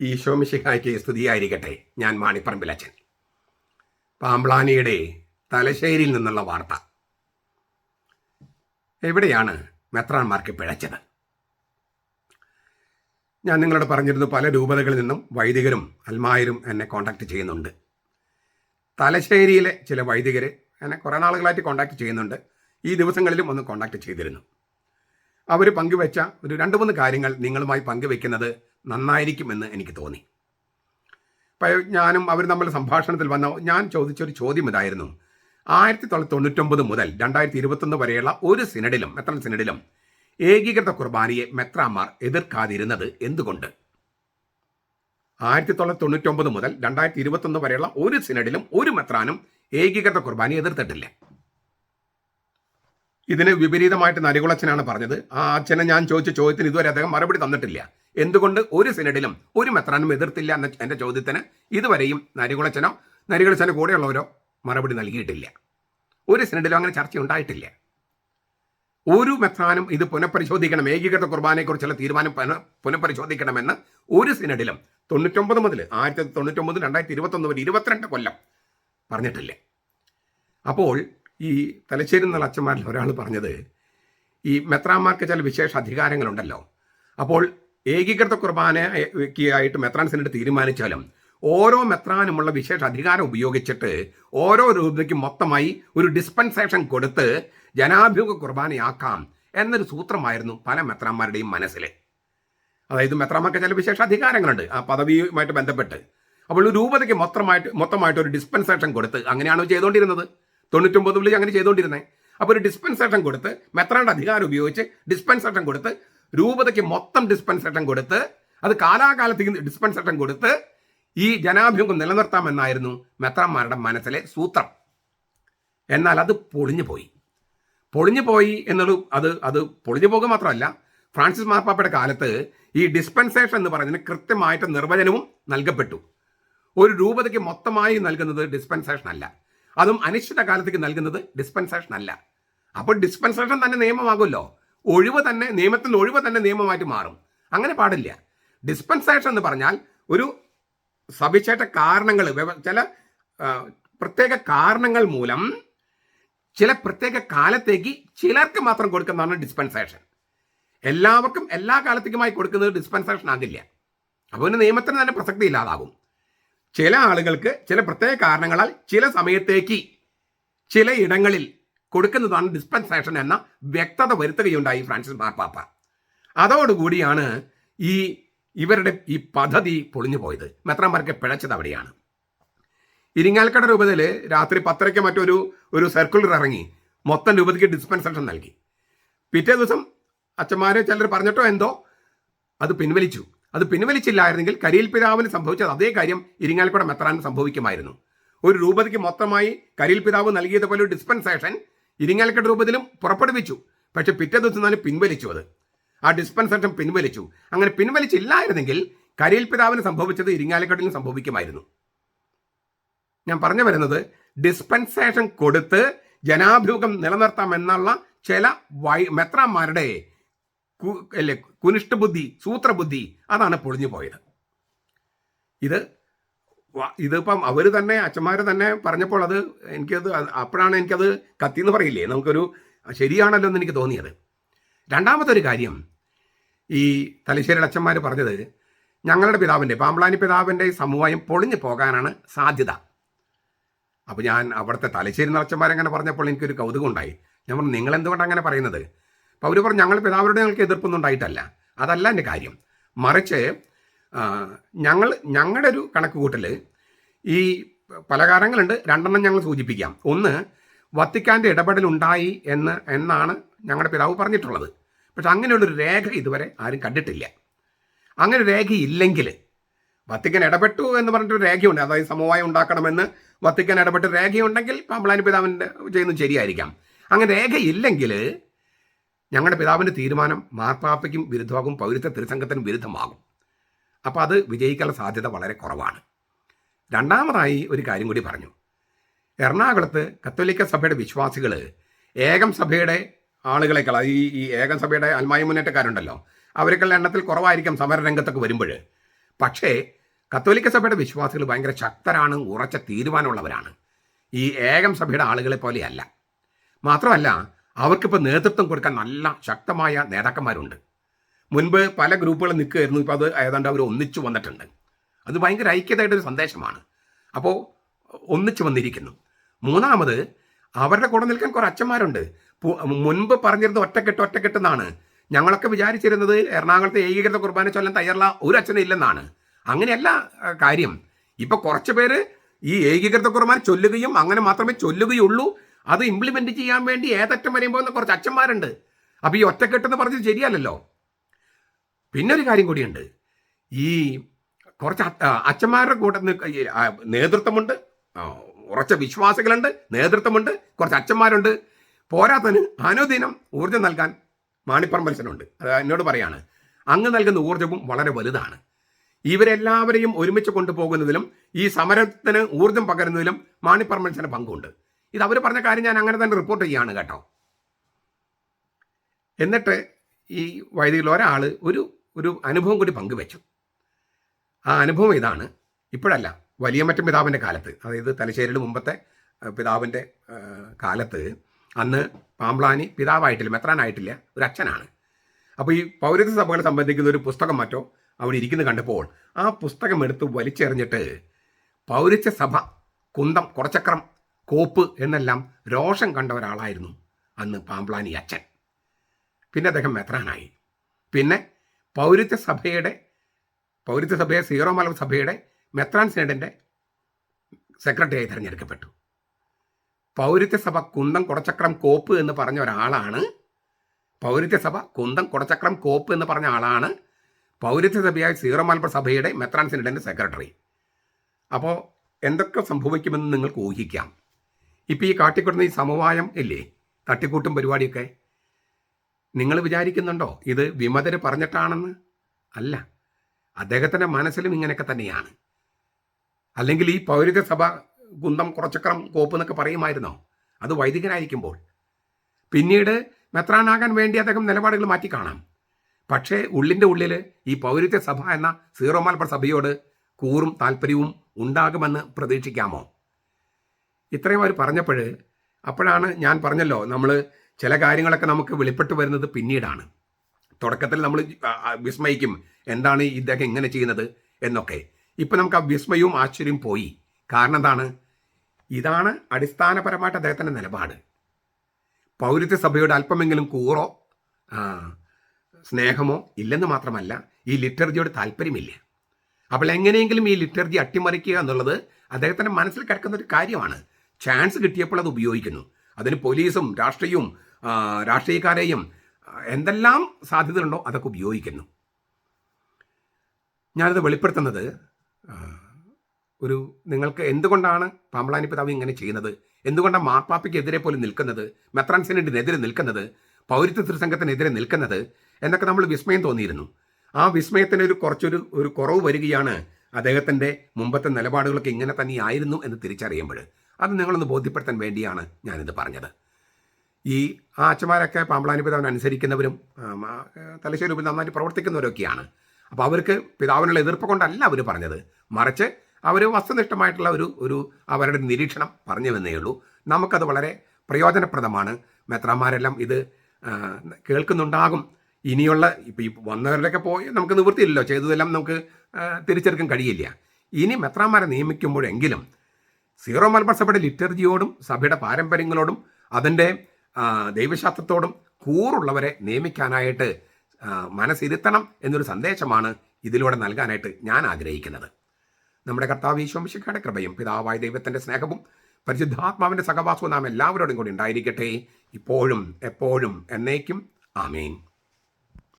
ഈശോമിശിഹായ്ക്ക് സ്തുതിയായിരിക്കട്ടെ. ഞാൻ മാണിപ്പറമ്പിലച്ചൻ പാമ്പ്ലാനിയുടെ തലശ്ശേരിയിൽ നിന്നുള്ള വാർത്ത. എവിടെയാണ് മെത്രാന്മാർക്ക് പിഴച്ചത്? ഞാൻ നിങ്ങളോട് പറഞ്ഞിരുന്നു പല രൂപതകളിൽ നിന്നും വൈദികരും അൽമായരും എന്നെ കോൺടാക്ട് ചെയ്യുന്നുണ്ട്. തലശ്ശേരിയിലെ ചില വൈദികർ എന്നെ കുറേ നാളുകളായിട്ട് കോൺടാക്ട് ചെയ്യുന്നുണ്ട്. ഈ ദിവസങ്ങളിലും ഒന്ന് കോൺടാക്ട് ചെയ്തിരുന്നു. അവർ പങ്കുവെച്ച ഒരു രണ്ട് മൂന്ന് കാര്യങ്ങൾ നിങ്ങളുമായി പങ്കുവെക്കുന്നത് നന്നായിരിക്കുമെന്ന് എനിക്ക് തോന്നി. ഞാനും അവർ നമ്മൾ സംഭാഷണത്തിൽ വന്ന ഞാൻ ചോദിച്ചൊരു ചോദ്യം ഇതായിരുന്നു. ആയിരത്തി തൊള്ളായിരത്തി തൊണ്ണൂറ്റൊമ്പത് മുതൽ രണ്ടായിരത്തി ഇരുപത്തൊന്ന് വരെയുള്ള ഒരു സിനഡിലും മെത്രൻ സിനഡിലും ഏകീകൃത കുർബാനയെ മെത്രാമാർ എതിർക്കാതിരുന്നത് എന്തുകൊണ്ട്? ആയിരത്തി തൊള്ളായിരത്തി തൊണ്ണൂറ്റൊമ്പത് മുതൽ രണ്ടായിരത്തി ഇരുപത്തൊന്ന് വരെയുള്ള ഒരു സിനഡിലും ഒരു മെത്രാനും ഏകീകൃത കുർബാനയെ എതിർത്തിട്ടില്ല. ഇതിന് വിപരീതമായിട്ട് നരികുളച്ചനാണ് പറഞ്ഞത്. ആ അച്ഛനെ ഞാൻ ചോദിച്ച ചോദ്യത്തിന് ഇതുവരെ അദ്ദേഹം മറുപടി തന്നിട്ടില്ല. എന്തുകൊണ്ട് ഒരു സിനഡിലും ഒരു മെത്രാനും എതിർത്തില്ല എന്ന എന്റെ ചോദ്യത്തിന് ഇതുവരെയും നരികുളച്ചനോ നരികുളച്ചനോ കൂടെയുള്ളവരോ മറുപടി നൽകിയിട്ടില്ല. ഒരു സിനഡിലും അങ്ങനെ ചർച്ച ഉണ്ടായിട്ടില്ല. ഒരു മെത്രാനും ഇത് പുനഃപരിശോധിക്കണം ഏകീകൃത കുർബാനയെക്കുറിച്ചുള്ള തീരുമാനം പുന- പുനഃപരിശോധിക്കണമെന്ന് ഒരു സിനഡിലും തൊണ്ണൂറ്റൊമ്പത് മുതൽ ആയിരത്തി തൊണ്ണൂറ്റൊമ്പത് രണ്ടായിരത്തി ഇരുപത്തൊന്ന് വരെ ഇരുപത്തിരണ്ട് കൊല്ലം പറഞ്ഞിട്ടില്ല. അപ്പോൾ ഈ തലശ്ശേരി എന്നുള്ള അച്ഛന്മാരിൽ ഒരാൾ പറഞ്ഞത് ഈ മെത്രാന്മാർക്ക് ചില വിശേഷ അധികാരങ്ങളുണ്ടല്ലോ. അപ്പോൾ ഏകീകൃത കുർബാനയ്ക്കായിട്ട് മെത്രാൻ സെനറ്റ് തീരുമാനിച്ചാലും ഓരോ മെത്രാനുമുള്ള വിശേഷ അധികാരം ഉപയോഗിച്ചിട്ട് ഓരോ രൂപയ്ക്കും മൊത്തമായി ഒരു ഡിസ്പെൻസേഷൻ കൊടുത്ത് ജനാഭിമുഖ കുർബാനയാക്കാം എന്നൊരു സൂത്രമായിരുന്നു പല മെത്രാന്മാരുടെയും മനസ്സിൽ. അതായത് മെത്രാന്മാർക്ക് ചില വിശേഷ അധികാരങ്ങളുണ്ട് ആ പദവിയുമായിട്ട് ബന്ധപ്പെട്ട്. അപ്പോൾ രൂപതയ്ക്ക് മൊത്തമായിട്ട് മൊത്തമായിട്ട് ഒരു ഡിസ്പെൻസേഷൻ കൊടുത്ത് അങ്ങനെയാണ് ചെയ്തുകൊണ്ടിരുന്നത് തൊണ്ണൂറ്റൊമ്പതിൽ അങ്ങനെ ചെയ്തുകൊണ്ടിരുന്നത് അപ്പോൾ ഒരു ഡിസ്പെൻസേഷൻ കൊടുത്ത് മെത്രാന്റെ അധികാരം ഉപയോഗിച്ച് ഡിസ്പെൻസേഷൻ കൊടുത്ത് രൂപതയ്ക്ക് മൊത്തം ഡിസ്പെൻസേഷൻ കൊടുത്ത് അത് കാലാകാലത്തേക്ക് ഡിസ്പെൻസേഷൻ കൊടുത്ത് ഈ ജനാഭിമുഖം നിലനിർത്താമെന്നായിരുന്നു മെത്രാന്മാരുടെ മനസ്സിലെ സൂത്രം. എന്നാൽ അത് പൊളിഞ്ഞു പോയി. പൊളിഞ്ഞു പോയി എന്നുള്ളത് അത് അത് പൊളിഞ്ഞു പോകുക മാത്രമല്ല ഫ്രാൻസിസ് മാർപ്പാപ്പയുടെ കാലത്ത് ഈ ഡിസ്പെൻസേഷൻ എന്ന് പറയുന്നതിന് കൃത്യമായിട്ട് നിർവചനവും നൽകപ്പെട്ടു. ഒരു രൂപതയ്ക്ക് മൊത്തമായി നൽകുന്നത് ഡിസ്പെൻസേഷൻ അല്ല. അതും അനിശ്ചിത കാലത്തേക്ക് നൽകുന്നത് ഡിസ്പെൻസേഷൻ അല്ല. അപ്പോൾ ഡിസ്പെൻസേഷൻ തന്നെ നിയമമാകുമല്ലോ. ഒഴിവ് തന്നെ നിയമത്തിൽ ഒഴിവ് തന്നെ നിയമമായിട്ട് മാറും. അങ്ങനെ പാടില്ല. ഡിസ്പെൻസേഷൻ എന്ന് പറഞ്ഞാൽ ഒരു സവിശേഷ കാരണങ്ങൾ ചില പ്രത്യേക കാരണങ്ങൾ മൂലം ചില പ്രത്യേക കാലത്തേക്ക് ചിലർക്ക് മാത്രം കൊടുക്കുന്നതാണ് ഡിസ്പെൻസേഷൻ. എല്ലാവർക്കും എല്ലാ കാലത്തേക്കുമായി കൊടുക്കുന്നത് ഡിസ്പെൻസേഷൻ ആകില്ല. അപ്പോൾ പിന്നെ നിയമത്തിന് തന്നെ പ്രസക്തി ഇല്ലാതാകും. ചില ആളുകൾക്ക് ചില പ്രത്യേക കാരണങ്ങളാൽ ചില സമയത്തേക്ക് ചില ഇടങ്ങളിൽ കൊടുക്കുന്നതാണ് ഡിസ്പെൻസേഷൻ എന്ന വ്യക്തത വരുത്തുകയുണ്ടായി ഫ്രാൻസിസ് മാർപ്പാപ്പ അതോടുകൂടിയാണ് ഈ ഇവരുടെ ഈ പദ്ധതി പൊളിഞ്ഞു പോയത്. മെത്രാൻമാർക്ക് പിഴച്ചത് അവിടെയാണ്. ഇരിങ്ങാൽക്കട രൂപതയിൽ രാത്രി പത്തരയ്ക്ക് മറ്റൊരു ഒരു സർക്കുലർ ഇറങ്ങി മൊത്തം രൂപതയ്ക്ക് ഡിസ്പെൻസേഷൻ നൽകി. പിറ്റേ ദിവസം അച്ഛന്മാരെ ചിലർ പറഞ്ഞിട്ടോ എന്തോ? അത് പിൻവലിച്ചു. അത് പിൻവലിച്ചില്ലായിരുന്നെങ്കിൽ കരിയിൽ പിതാവിന് സംഭവിച്ചത് അതേ കാര്യം ഇരിങ്ങാൽക്കുട മെത്രാൻ സംഭവിക്കുമായിരുന്നു. ഒരു രൂപതയ്ക്ക് മൊത്തമായി കരിയിൽ പിതാവ് നൽകിയതുപോലെ ഒരു ഡിസ്പെൻസേഷൻ ഇരിങ്ങാൽക്കട രൂപത്തിലും പുറപ്പെടുവിച്ചു. പക്ഷെ പിറ്റേ ദിവസം തന്നെ പിൻവലിച്ചു അത്. ആ ഡിസ്പെൻസേഷൻ പിൻവലിച്ചു. അങ്ങനെ പിൻവലിച്ചില്ലായിരുന്നെങ്കിൽ കരിയിൽ പിതാവിന് സംഭവിച്ചത് ഇരിങ്ങാലക്കടലിനും സംഭവിക്കുമായിരുന്നു. ഞാൻ പറഞ്ഞു വരുന്നത് ഡിസ്പെൻസേഷൻ കൊടുത്ത് ജനാഭിമുഖം നിലനിർത്താം എന്നുള്ള ചില വൈ മെത്രാന്മാരുടെ അല്ലേ ബുദ്ധി സൂത്രബുദ്ധി അതാണ് പൊളിഞ്ഞു പോയത് ഇത് ഇതിപ്പം അവർ തന്നെ അച്ഛന്മാർ തന്നെ പറഞ്ഞപ്പോൾ അത് എനിക്കത് അപ്പോഴാണ് എനിക്കത് കത്തിന്ന് പറയില്ലേ? നമുക്കൊരു ശരിയാണല്ലോ എന്ന് എനിക്ക് തോന്നിയത്. രണ്ടാമത്തെ ഒരു കാര്യം ഈ തലശ്ശേരി അച്ഛന്മാർ പറഞ്ഞത് ഞങ്ങളുടെ പിതാവിന്റെ പാമ്പളാനി പിതാവിന്റെ സമൂഹം പൊളിഞ്ഞു പോകാനാണ് സാധ്യത. അപ്പോൾ ഞാൻ അവിടുത്തെ തലശ്ശേരി നിറച്ചന്മാരങ്ങനെ പറഞ്ഞപ്പോൾ എനിക്കൊരു കൗതുകം ഉണ്ടായി. ഞാൻ പറഞ്ഞു നിങ്ങൾ എന്തുകൊണ്ടാണ് അങ്ങനെ പറയുന്നത്? അപ്പോൾ അവർ പറഞ്ഞു ഞങ്ങൾ പിതാവിനോട് ഞങ്ങൾക്ക് എതിർപ്പൊന്നും ഉണ്ടായിട്ടല്ല. അതല്ല എന്റെ കാര്യം. മറിച്ച് ഞങ്ങൾ ഞങ്ങളുടെ ഒരു കണക്ക് കൂട്ടൽ ഈ പല കാരണങ്ങളുണ്ട്. രണ്ടെണ്ണം ഞങ്ങൾ സൂചിപ്പിക്കാം. ഒന്ന് വത്തിക്കാന്റെ ഇടപെടലുണ്ടായി എന്ന് എന്നാണ് ഞങ്ങളുടെ പിതാവ് പറഞ്ഞിട്ടുള്ളത്. പക്ഷെ അങ്ങനെയുള്ളൊരു രേഖ ഇതുവരെ ആരും കണ്ടിട്ടില്ല. അങ്ങനെ ഒരു രേഖയില്ലെങ്കിൽ വത്തിക്കൻ ഇടപെട്ടു എന്ന് പറഞ്ഞിട്ടൊരു രേഖയുണ്ട്. അതായത് സമവായം ഉണ്ടാക്കണമെന്ന് വത്തിക്കൻ ഇടപെട്ട് രേഖയുണ്ടെങ്കിൽ പമ്പളാനി പിതാവിന്റെ ചെയ്യുന്നത് ശരിയായിരിക്കാം. അങ്ങനെ രേഖ ഇല്ലെങ്കിൽ ഞങ്ങളുടെ പിതാവിന്റെ തീരുമാനം മാർപ്പാപ്പയ്ക്കും വിരുദ്ധമാകും പൗരത്വ തിരുസംഘത്തിനും വിരുദ്ധമാകും. അപ്പോൾ അത് വിജയിക്കാനുള്ള സാധ്യത വളരെ കുറവാണ്. രണ്ടാമതായി ഒരു കാര്യം കൂടി പറഞ്ഞു. എറണാകുളത്ത് കത്തോലിക്ക സഭയുടെ വിശ്വാസികൾ ഏകം സഭയുടെ ആളുകളെക്കാൾ ഈ ഈ ഏകം സഭയുടെ അൽമായ മുന്നേറ്റക്കാരുണ്ടല്ലോ അവരെക്കുള്ള എണ്ണത്തിൽ കുറവായിരിക്കും സമരരംഗത്തൊക്കെ വരുമ്പോൾ പക്ഷേ കത്തോലിക്ക സഭയുടെ വിശ്വാസികൾ ഭയങ്കര ശക്തരാണ് ഉറച്ച തീരുമാനമുള്ളവരാണ്. ഈ ഏകം സഭയുടെ ആളുകളെ പോലെയല്ല. മാത്രമല്ല അവർക്കിപ്പോൾ നേതൃത്വം കൊടുക്കാൻ നല്ല ശക്തമായ നേതാക്കന്മാരുണ്ട്. മുൻപ് പല ഗ്രൂപ്പുകൾ നിൽക്കുകയായിരുന്നു ഇപ്പോൾ അത് ഏതാണ്ട് അവർ ഒന്നിച്ചു വന്നിട്ടുണ്ട്. അത് ഭയങ്കര ഐക്യതയുടെ ഒരു സന്ദേശമാണ്. അപ്പോൾ ഒന്നിച്ചു വന്നിരിക്കുന്നു. മൂന്നാമത് അവരുടെ കൂടെ നിൽക്കാൻ കുറേ അച്ഛന്മാരുണ്ട്. മുൻപ് പറഞ്ഞിരുന്നത് ഒറ്റക്കെട്ട് ഒറ്റക്കെട്ടെന്നാണ്. ഞങ്ങളൊക്കെ വിചാരിച്ചിരുന്നത് എറണാകുളത്തെ ഏകീകൃത കുർബാന ചൊല്ലാൻ തയ്യാറുള്ള ഒരു അച്ഛനും ഇല്ലെന്നാണ്. അങ്ങനെയല്ല കാര്യം. ഇപ്പൊ കുറച്ച് പേര് ഈ ഏകീകൃത കുർബാന ചൊല്ലുകയും അങ്ങനെ മാത്രമേ ചൊല്ലുകയുള്ളൂ. അത് ഇംപ്ലിമെന്റ് ചെയ്യാൻ വേണ്ടി ഏതറ്റം വരുമ്പോൾ കുറച്ച് അച്ഛന്മാരുണ്ട്. അപ്പൊ ഈ ഒറ്റക്കെട്ടെന്ന് പറഞ്ഞത് ശരിയല്ലല്ലോ. പിന്നെ ഒരു കാര്യം കൂടിയുണ്ട്. ഈ കുറച്ച് അച്ഛന്മാരുടെ കൂടെ നേതൃത്വമുണ്ട്. ഉറച്ച വിശ്വാസികളുണ്ട് നേതൃത്വമുണ്ട് കുറച്ച് അച്ഛന്മാരുണ്ട്. പോരാത്തതിന് അനുദിനം ഊർജം നൽകാൻ മാണിപ്പറമ്പൽസനുണ്ട് അത് എന്നോട് പറയാണ് അങ്ങ് നൽകുന്ന ഊർജവും വളരെ വലുതാണ്. ഇവരെല്ലാവരെയും ഒരുമിച്ച് കൊണ്ടുപോകുന്നതിലും ഈ സമരത്തിന് ഊർജം പകരുന്നതിലും മാണിപ്പറമ്പൽസന് പങ്കുണ്ട്. ഇത് അവർ പറഞ്ഞ കാര്യം ഞാൻ അങ്ങനെ തന്നെ റിപ്പോർട്ട് ചെയ്യാണ് കേട്ടോ. എന്നിട്ട് ഈ വൈദികളിൽ ഒരാൾ ഒരു ഒരു അനുഭവം കൂടി പങ്കുവെച്ചു. ആ അനുഭവം ഇതാണ്. ഇപ്പോഴല്ല വലിയ മറ്റും പിതാവിന്റെ കാലത്ത്. അതായത് തലശ്ശേരിയുടെ മുമ്പത്തെ പിതാവിന്റെ കാലത്ത് അന്ന് പാമ്പ്ലാനി പിതാവായിട്ടില്ല മെത്രാനായിട്ടില്ല ഒരു അച്ഛനാണ്. അപ്പോൾ ഈ പൗരത്വ സഭകളെ സംബന്ധിക്കുന്ന ഒരു പുസ്തകം മറ്റോ അവിടെ ഇരിക്കുന്നത് കണ്ടപ്പോൾ ആ പുസ്തകം എടുത്ത് വലിച്ചെറിഞ്ഞിട്ട് പൗരത്വ സഭ കുന്തം കുറച്ചക്രം കോപ്പ് എന്നെല്ലാം രോഷം കണ്ട ഒരാളായിരുന്നു അന്ന് പാമ്പ്ലാനി അച്ഛൻ. പിന്നെ അദ്ദേഹം മെത്രാനായി. പിന്നെ പൗരത്വ സഭയുടെ പൗരത്യ സഭയെ സീറോ മലബാർ സഭയുടെ മെത്രാൻ സിനഡിന്റെ സെക്രട്ടറിയായി തിരഞ്ഞെടുക്കപ്പെട്ടു. പൗരത്വ സഭ കുന്തം കുടച്ചക്രം കോപ്പ് എന്ന് പറഞ്ഞ ഒരാളാണ്. പൗരത്വ സഭ കുന്തം കുടച്ചക്രം കോപ്പ് എന്ന് പറഞ്ഞ ആളാണ് പൗരത്വ സഭയായ സീറോ മലബാർ സഭയുടെ മെത്രാൻ സിനഡിന്റെ സെക്രട്ടറി അപ്പോൾ എന്തൊക്കെ സംഭവിക്കുമെന്ന് നിങ്ങൾക്ക് ഊഹിക്കാം. ഇപ്പോൾ ഈ കാട്ടിക്കൂട്ടുന്ന ഈ സമവായം ഇല്ലേ? തട്ടിക്കൂട്ടും പരിപാടിയൊക്കെ. നിങ്ങൾ വിചാരിക്കുന്നുണ്ടോ? ഇത് വിമതര് പറഞ്ഞിട്ടാണെന്ന്? അല്ല. അദ്ദേഹത്തിന്റെ മനസ്സിലും ഇങ്ങനെയൊക്കെ തന്നെയാണ്. അല്ലെങ്കിൽ ഈ പൗരിക സഭ കുന്തം കുറച്ചക്രം കോപ്പ് എന്നൊക്കെ പറയുമായിരുന്നോ? അത് വൈദികനായിരിക്കുമ്പോൾ. പിന്നീട് മെത്രാനാകാൻ വേണ്ടി അദ്ദേഹം നിലപാടുകൾ മാറ്റി കാണാം. പക്ഷേ ഉള്ളിന്റെ ഉള്ളിൽ ഈ പൗരത്യ സഭ എന്ന സീറോ മലബാർ സഭയോട് കൂറും താല്പര്യവും ഉണ്ടാകുമെന്ന് പ്രതീക്ഷിക്കാമോ? ഇത്രയും അവർ പറഞ്ഞപ്പോൾ അപ്പോഴാണ് ഞാൻ പറഞ്ഞല്ലോ നമ്മൾ ചില കാര്യങ്ങളൊക്കെ നമുക്ക് വെളിപ്പെട്ട് വരുന്നത് പിന്നീടാണ്. തുടക്കത്തിൽ നമ്മൾ വിസ്മയിക്കും. എന്താണ് ഇദ്ദേഹം ഇങ്ങനെ ചെയ്യുന്നത് എന്നൊക്കെ. ഇപ്പം നമുക്ക് ആ വിസ്മയവും ആശ്ചര്യവും പോയി. കാരണം എന്താണ്? ഇതാണ് അടിസ്ഥാനപരമായിട്ട് അദ്ദേഹത്തിന്റെ നിലപാട്. സഭയുടെ അല്പമെങ്കിലും കൂറോ സ്നേഹമോ ഇല്ലെന്ന് മാത്രമല്ല ഈ ലിറ്റർജിയോട് താല്പര്യമില്ല. അപ്പോൾ എങ്ങനെയെങ്കിലും ഈ ലിറ്റർജി അട്ടിമറിക്കുക എന്നുള്ളത് അദ്ദേഹത്തിന്റെ മനസ്സിൽ കിടക്കുന്ന ഒരു കാര്യമാണ്. ചാൻസ് കിട്ടിയപ്പോൾ അത് ഉപയോഗിക്കുന്നു. അതിന് പോലീസും രാഷ്ട്രീയവും രാഷ്ട്രീയക്കാരെയും എന്തെല്ലാം സാധ്യതകളുണ്ടോ അതൊക്കെ ഉപയോഗിക്കുന്നു. ഞാനത് വെളിപ്പെടുത്തുന്നത് ഒരു നിങ്ങൾക്ക് എന്തുകൊണ്ടാണ് പാമ്പളാനി പിതാവ് ഇങ്ങനെ ചെയ്യുന്നത്? എന്തുകൊണ്ടാണ് മാർപ്പാപ്പയ്ക്കെതിരെ പോലും നിൽക്കുന്നത്? മെത്രാൻ സെനറ്റിനെതിരെ നിൽക്കുന്നത്? പൗരത്വ തിരുസംഘത്തിനെതിരെ നിൽക്കുന്നത്? എന്നൊക്കെ നമ്മൾ വിസ്മയം തോന്നിയിരുന്നു. ആ വിസ്മയത്തിന് ഒരു കുറച്ചൊരു ഒരു കുറവ് വരികയാണ് അദ്ദേഹത്തിന്റെ മുമ്പത്തെ നിലപാടുകളൊക്കെ ഇങ്ങനെ തന്നെയായിരുന്നു എന്ന് തിരിച്ചറിയുമ്പോൾ. അത് നിങ്ങളൊന്ന് ബോധ്യപ്പെടുത്താൻ വേണ്ടിയാണ് ഞാനിത് പറഞ്ഞത്. ഈ ആ അച്ഛന്മാരൊക്കെ പാമ്പളാനി അനുസരിക്കുന്നവരും തലശ്ശേരി നന്നായിട്ട് പ്രവർത്തിക്കുന്നവരൊക്കെയാണ്. അപ്പോൾ അവർക്ക് പിതാവിനുള്ള എതിർപ്പ് കൊണ്ടല്ല അവർ പറഞ്ഞത്. മറിച്ച് അവർ വസ്തുനിഷ്ഠമായിട്ടുള്ള ഒരു ഒരു അവരുടെ നിരീക്ഷണം പറഞ്ഞു വന്നേ ഉള്ളൂ. നമുക്കത് വളരെ പ്രയോജനപ്രദമാണ്. മെത്രാന്മാരെല്ലാം ഇത് കേൾക്കുന്നുണ്ടാകും. ഇനിയുള്ള ഇപ്പം ഈ വന്നവരുടെയൊക്കെ പോയി നമുക്ക് നിവൃത്തിയില്ലല്ലോ. ചെയ്തതെല്ലാം നമുക്ക് തിരിച്ചെടുക്കാൻ കഴിയില്ല. ഇനി മെത്രാന്മാരെ നിയമിക്കുമ്പോഴെങ്കിലും സീറോ മലബാർ സഭയുടെ ലിറ്റർജിയോടും സഭയുടെ പാരമ്പര്യങ്ങളോടും അതിന്റെ ദൈവശാസ്ത്രത്തോടും കൂറുള്ളവരെ നിയമിക്കാനായിട്ട് മനസ്സിരുത്തണം എന്നൊരു സന്ദേശമാണ് ഇതിലൂടെ നൽകാനായിട്ട് ഞാൻ ആഗ്രഹിക്കുന്നത്. നമ്മുടെ കർത്താവ് ഈശോമിശിഖയുടെ കൃപയും പിതാവായ ദൈവത്തിന്റെ സ്നേഹവും പരിശുദ്ധാത്മാവിന്റെ സഹവാസവും നാം എല്ലാവരോടും കൂടി ഉണ്ടായിരിക്കട്ടെ. ഇപ്പോഴും എപ്പോഴും എന്നേക്കും. ആമേൻ.